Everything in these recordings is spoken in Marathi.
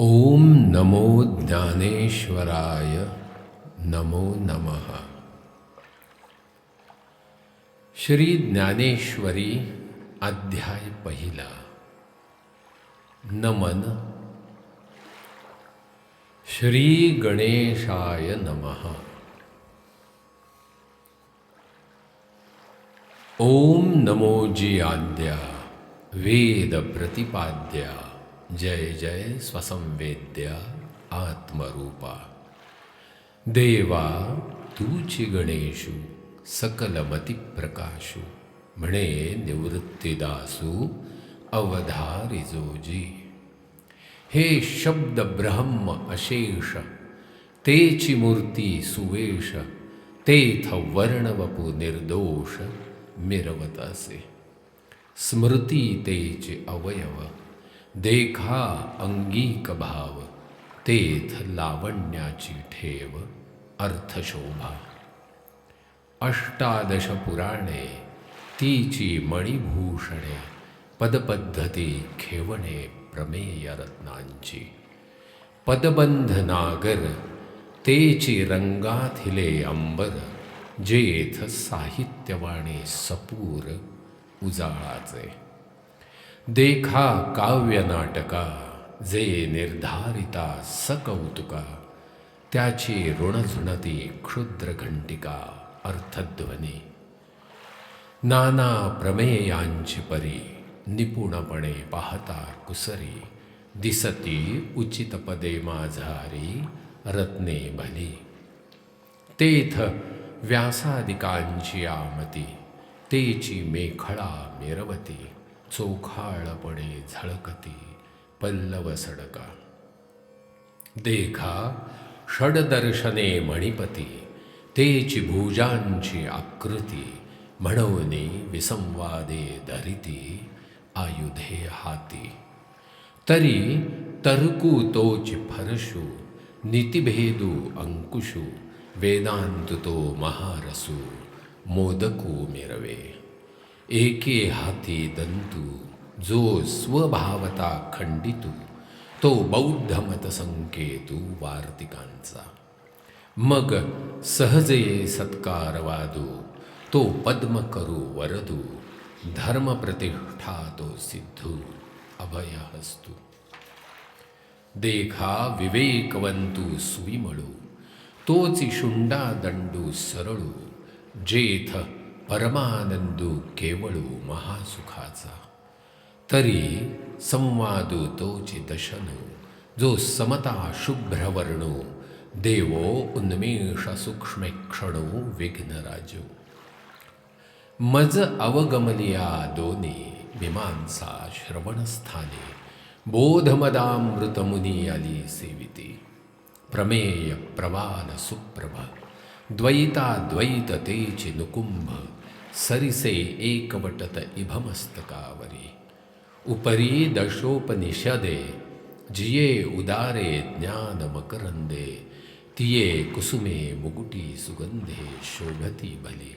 ओम नमो ज्ञानेश्वराय नमो नमः। श्री ज्ञानेश्वरी अध्याय पहिला। नमन। श्री गणेशाय नमः। ओम नमो जी आद्या वेद प्रतिपाद्या। जय जय स्वसंवेद्या आत्मरूपा। देवा तूची गणेशू सकलमतिप्रकाशू म्हणे निवृत्तीदासू अवधारिजोजी हे शब्द ब्रह्म अशेष तेची मूर्ती सुवेश तेथ वर्णवपु निर्दोष मिरवत असे। स्मृती तेचे अवयव देखा अंगीक भाव तेथ लावण्याची ठेव अर्थशोभा. अष्टादश पुराणे तीची मणिभूषणे पदपद्धती खेवणे प्रमेय रत्नांची पदबंध नागर तेची रंगाथिले अंबर जेथ साहित्यवाणी सपूर उजाळाचे. देखा काव्य नाटका जे निर्धारिता सकौतुका त्याची ऋणझुणती क्षुद्र घंटिका अर्थध्वनी. नाना प्रमेयांची परी निपुणपणे पाहता कुसरी दिसती उचित पदे माझारी रत्ने भली. तेथ व्यासादिकांची आमती तेची मेखळा मिरवती. चोखाळपणे झळकती पल्लव सडका. देखा षडदर्शने मणिपती तेची भुजांची आकृती म्हणून विसंवादे धरिती आयुधे हाती. तरी तरकू तोची फरशू नीतिभेदू अंकुशू वेदांत तो महारसू मोदकू मिरवे. एके हाती दंतू जो स्वभावता खंडितू तो बौद्ध मतसंकेतू वार्तिकांचा. मग सहजये सत्कार वादू तो पद्म करू वरदू धर्म प्रतिष्ठा तो सिद्धू अभय हस्तू देखा विवेकवंतू सुविमळू तोची शुंडा दंडू सरळू जेथ परमानंदू केवळू महासुखाचा. तरी संवादू तोची दशनू जो समता शुभ्रवर्णो देवो उन्मेष सूक्ष्मेक्षणू विघ्नराजू। मज अवगमलिया दोनी मीमांसा श्रवणस्थाने बोधमदामृतमुनी आली सेविती। प्रमेय प्रवाल सुप्रभ द्वैताद्वैत तेची नुकुंभ सरिसे एकवटत इभमस्तकावरी उपरी दशोपनिषदे जिये उदारे ज्ञानमकरंदे तिये कुसुमे मुकुटी सुगंधे शोभती भली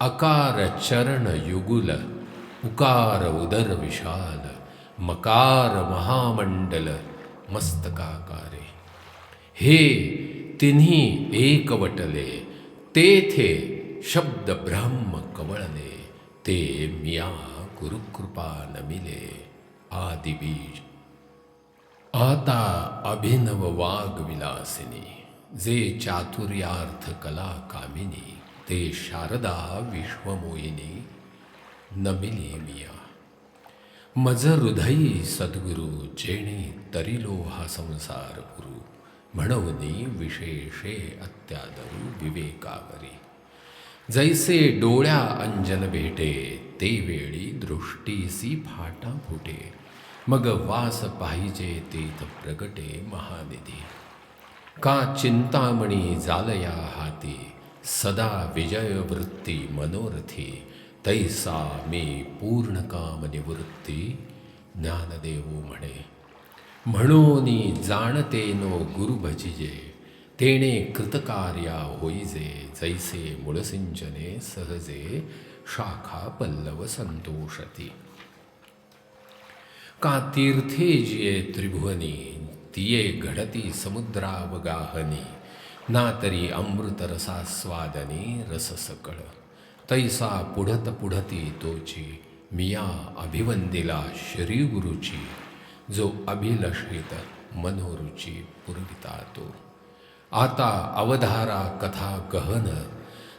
अकार चरण युगुल उकार उदर विशाल मकार महामंडल मस्तकाकारे हे तिन्ही एकवटले तेथे शब्द ब्रह्म कवळले ते मिया गुरुकृपा नमिले आदिबीज आता अभिनव वाग विलासिनी जे चातुर्यार्थ कला कामिनी ते शारदा विश्वमोहिनी नमिली मिया। मज हृदयी सद्गुरु जेणे तरिलो हा संसार गुरु म्हणवनी विशेषे अत्यादरू विवेकावरी। जैसे डोळ्या अंजन भेटे ते वेळी दृष्टीसी फाटा फुटे. मग वास पाहिजे तेथ प्रगटे महानिधी. का चिंतामणी जालया हाती सदा विजय वृत्ती मनोरथी. तैसा मी पूर्ण काम निवृत्ती ज्ञानदेव म्हणे. म्हणून जाणते नो गुरु भजिजे तेणे कृतकार्या होईजे जैसे मुळसिंचने सहजे शाखा पल्लव संतोषती का तीर्थे जिये त्रिभुवनी तिये घडती समुद्रावगाहनी ना तरी अमृतरसास्वादनी रससकळ रस सकळ तैसा पुढत पुढती तोची मिया अभिवंदिला श्रीगुरुची जो अभिलषित मनोरुची पुरविता तो आता अवधारा कथा गहन,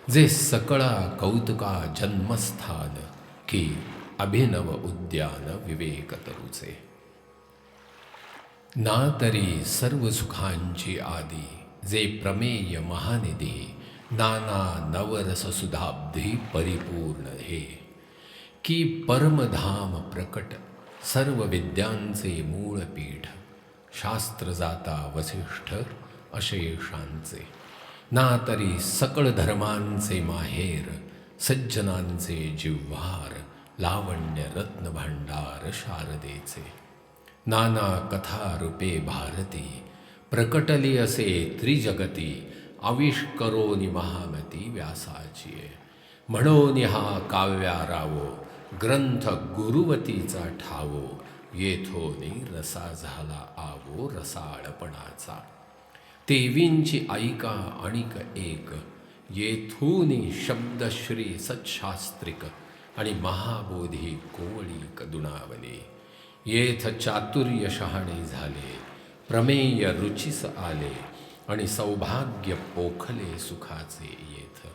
जे सकळा कौतुका जन्मस्थान, की अभिनव उद्यान विवेक तरुचे. ना तरी सर्व सुखांची आदी, जे प्रमेय महानिधी, नाना नवरस सुधाब्धी परिपूर्ण हे. की परमधाम प्रकट सर्व विद्यांचे मूळ पीठ शास्त्र जाता वसिष्ठ अशेषांचे ना तरी सकळ धर्मांचे माहेर सज्जनांचे जिव्हार लावण्य रत्न भांडार शारदेचे. नाना कथा रूपे भारती प्रकटली असे त्रिजगती आविष्करोनी महामती व्यासाची. म्हणून हा काव्यारावो ग्रंथ गुरुवतीचा ठावो येथोनी रसा झाला आवो रसाळपणाचा. तेवींची ऐका आणिक एक. येथूनी शब्दश्री सच्छास्त्रिक आणि महाबोधी कोवळी कदुणावले येथ चातुर्य शहाणे झाले प्रमेय रुचीस आले आणि सौभाग्य पोखले सुखाचे येथ.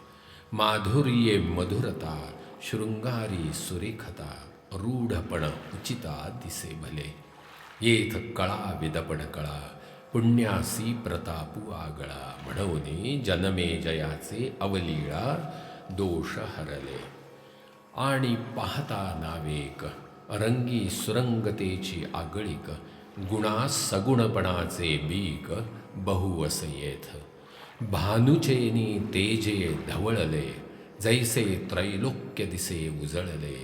माधुर्ये मधुरता शृंगारी सुरेखता रूढपण उचिता दिसे भले. येथ कळा विदपण कळा पुण्यासी प्रतापू आगळा म्हणवने जन्मे जयाचे अवलीळा दोष हरले आणि पाहता नावेक रंगी सुरंगतेची आगळीक गुणा सगुणपणाचे बीक बहुवस येथ भानुचेनी तेजे धवळले जैसे त्रैलोक्य दिसे उजळले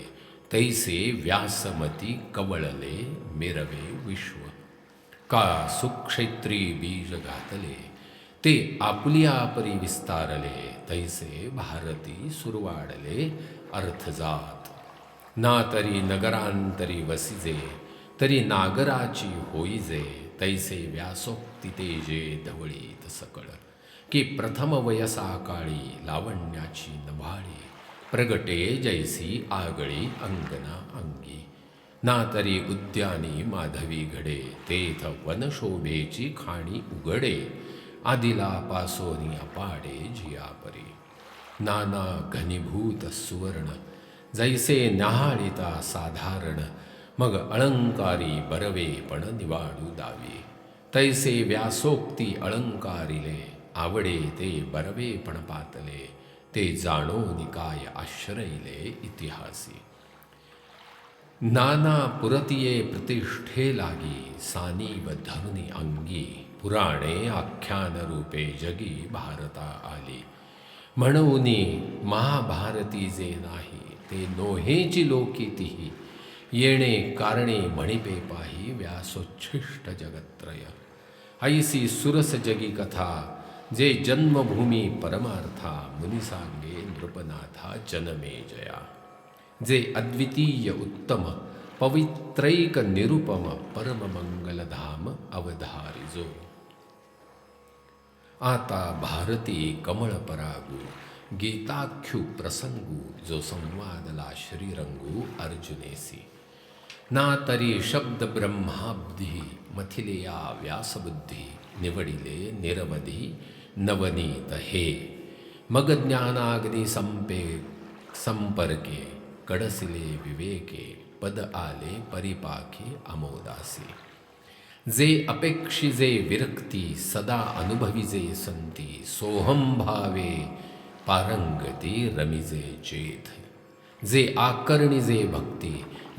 तैसे व्यासमती कवळले मिरवे विश्व का सुक्षेत्री बीज घातले ते आपुलिया परी विस्तारले तैसे भारती सुरवाडले अर्थजात. ना तरी नगरांतरी वसिजे तरी नागराची होईजे तैसे व्यासोक्ती तेजे धवळीत सकळ. की प्रथम वयसा काळी लावण्याची नभाळी प्रगटे जैसी आगळी अंगना अंगी. ना तरी उद्यानी माधवी घडे तेथ वनशोभेची खाणी उघडे आदिला पासोनी अपाडे जियापरी नाना घनीभूत सुवर्ण जैसे न्याहाळिता साधारण मग अलंकारी बरवे पण निवाडू दावे. तैसे व्यासोक्ती अलंकारिले आवडे ते बरवे पण पातले ते जाणो निकाय आश्रयले इतिहासी. नाना पुरतिये प्रतिष्ठे लागी, सानीव धरुनी अंगी। पुराणे आख्यान रूपे जगी भारता आली। म्हणून महाभारती जे नाही, ते नोहेची लोकितीही येणे कारणे मणिपे पाही व्यासोच्छिष्ट जगत्रय। ऐसी सुरस जगी कथा, जे जन्मभूमी परमार्था मुनी सांगे नृपनाथा जनमे जया। जे अद्वितीय उत्तम पवित्रैक निरुपम परममंगलधाम अवधारिजो आता भारती कमळ परागू प्रसंगू जो संवादला श्रीरंगू अर्जुनेसी। ना तरी शब्द ब्रह्माब्धी मथिलेया व्यासबुद्धी निवडिले निरवधी नवनीत हे। मग ज्ञानाग्नी संपे संपर्के। कडसिले विवेके पद आले परिपाके अमोदासी जे अपेक्षिजे विरक्ती सदा अनुभविजे संती सोहम भावे पारंगती रमिजे चेत जे आकर्णिजे भक्ती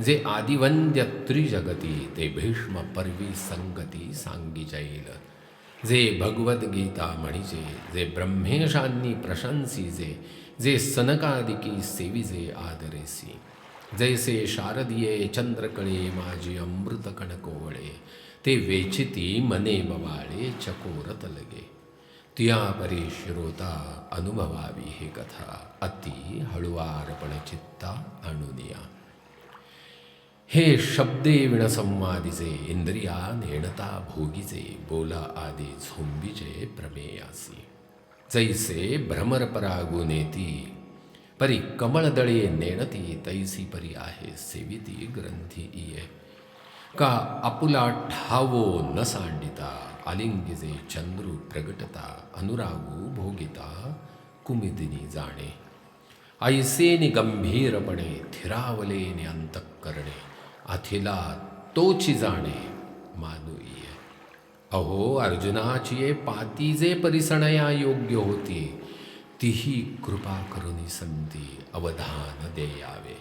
जे आदिवंद्य त्रिजगती ते भीष्म पर्वी संगती सांगी जाईल जे भगवद्गीता म्हणजे जे ब्रह्मेशांनी प्रशंसी जे जे सनकादिकी सेविजे आदरेसी। जैसे शारदीये चंद्रकळे माझी अमृत कणकोवळे ते वेचिती मने बवाळे चकोरत लगे। तिया परी श्रोता अनुभवावी हे कथा अति हळुवारपण चित्ता अनुनिया हे शब्दे विणसंवादिचे इंद्रिया नेणता भोगीचे बोला आदी झोंबीचे प्रमेयासी। जैसे भ्रमर परागुनेती परी कमळदळे नेणती तैसी परी आहे सेविती ग्रंथी इये। का आपुला ठावो न सांडिता आलिंगिजे चंद्रू प्रगटता अनुरागू भोगिता कुमिदिनी जाणे। ऐसेनि गंभीरपणे थिरावलेने अंतःकरणे अथिला तोची जाणे। अहो अर्जुनाची पाती पातीजे परिसणया योग्य होती तीही कृपा करुनी संती अवधान देयावे.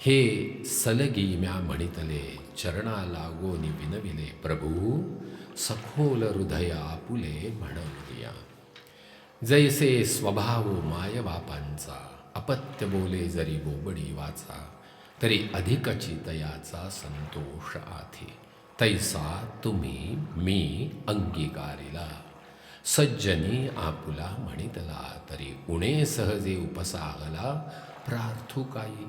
हे सलगी म्या म्हणितले चरणा लागोनी विनविले प्रभू सखोल हृदय आपुले म्हणविया जैसे स्वभाव मायबापांचा अपत्य बोले जरी बोबडी वाचा तरी अधिकची तयाचा संतोष आथे तैसा तुम्ही मी अंगीकारिला. सज्जनी आपुला म्हणितला तरी उणे सहजे उपसागला प्रार्थू काही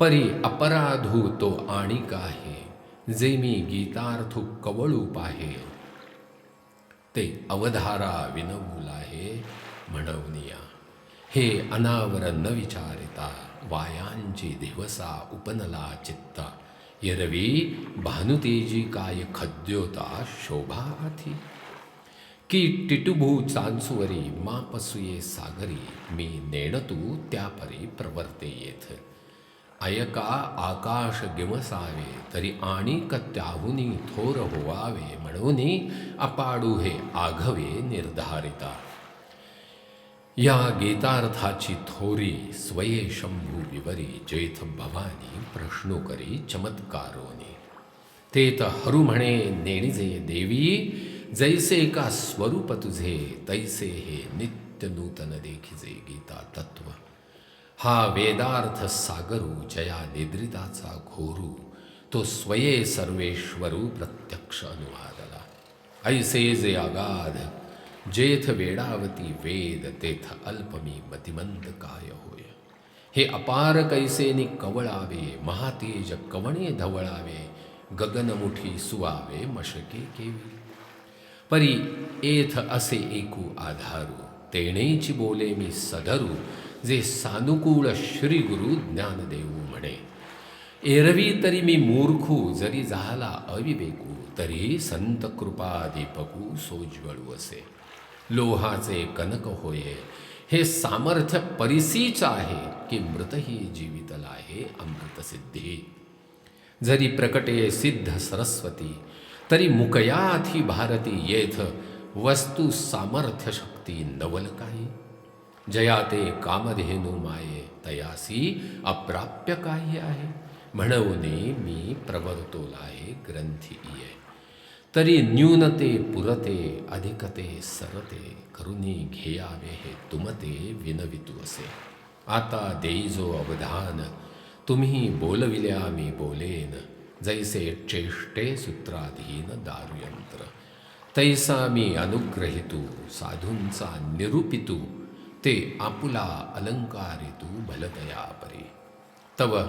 परी अपराधू तो आणि काहे जे मी गीतार्थू कवळू पाहे. ते अवधारा विनवूल आहे म्हणवनिया. हे अनावर न विचारिता वायांची दिवसा उपनला चित्ता. यरवी भानुतेजी काय खद्योता शोभाथी की टिटुभू चांसुवरी मापसुये सागरी मी नेणतू त्यापरी प्रवर्ते येथ। अयका आकाश गिमसावे तरी आणि त्याहुनी थोर होवावे म्हणून अपाडू हे आघवे निर्धारिता। या गीतार्थाची थोरी स्वये शंभू विवरी जेथ भवानी प्रश्नो करी चमत्कारोनी। तेथ हरू म्हणे नेणिजे देवी जैसे का स्वरूप तुझे तैसे हे नित्य नूतन देखिजे गीता तत्व। हा वेदार्थ सागरू जया निद्रिताचा घोरू तो स्वये सर्वेश्वरू प्रत्यक्ष अनुवादला। ऐसे जे अगाध जेथ वेडावती वेद तेथ अल्पमी मतिमंत काय होय? हे अपार कैसेनी कवळावे महातेज कवणे धवळावे गगनमुठी सुवावे मशके केवी. परी एथ असे एकू आधारू तेणेची बोले मी सधरू जे सानुकूळ श्री गुरु ज्ञान देऊ म्हणे. एरवी तरी मी मूर्खू जरी झाला अविवेकू तरी संत कृपा दीपकू सोज्वळू असे. लोहाचे कनक होये. हे सामर्थ्य परिसीच आहे की मृतही जीवितला आहे अमृतसिद्धी जरी प्रकटे सिद्ध सरस्वती तरी मुकयाथी भारती येथ वस्तू सामर्थ्य शक्ती नवल काही जयाते कामधेनू माये तयासी अप्राप्य काही आहे? म्हणवने मी प्रवर्तोला आहे ग्रंथी आहे तरी न्यूनते पुरते अधिकते सरते करुणी घेयावे हे तुमते विनवितू असे. आता देईजो अवधान तुम्ही बोलविल्या मी बोलेन. जैसे चेष्टे सूत्राधीन दारुयंत्र. तैसा मी अनुग्रहितू साधूंचा निरूपितू ते आपुला अलंकारितू भलतया परी तव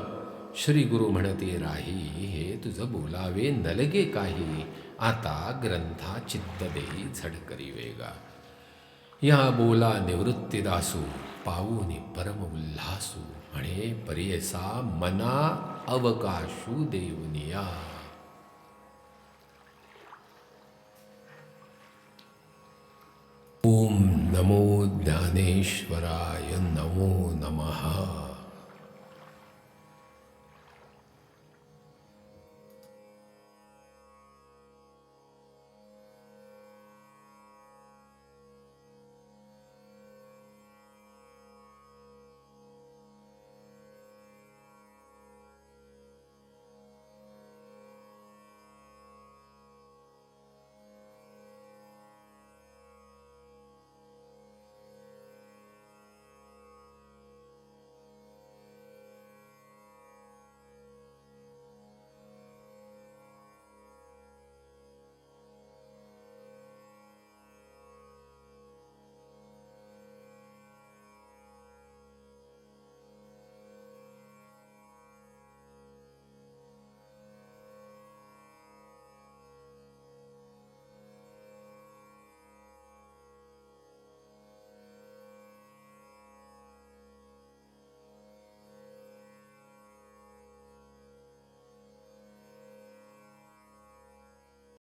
श्री गुरु म्हणते राही हे तुझं बोलावे नलगे काही. आता ग्रंथा चित्त झडकरी वेगा. या बोला निवृत्तीदासू पाऊनी परम उल्हासू म्हणे परियसा मना अवकाशू देवनिया. ओम नमो ज्ञानेश्वराय नमो नमः.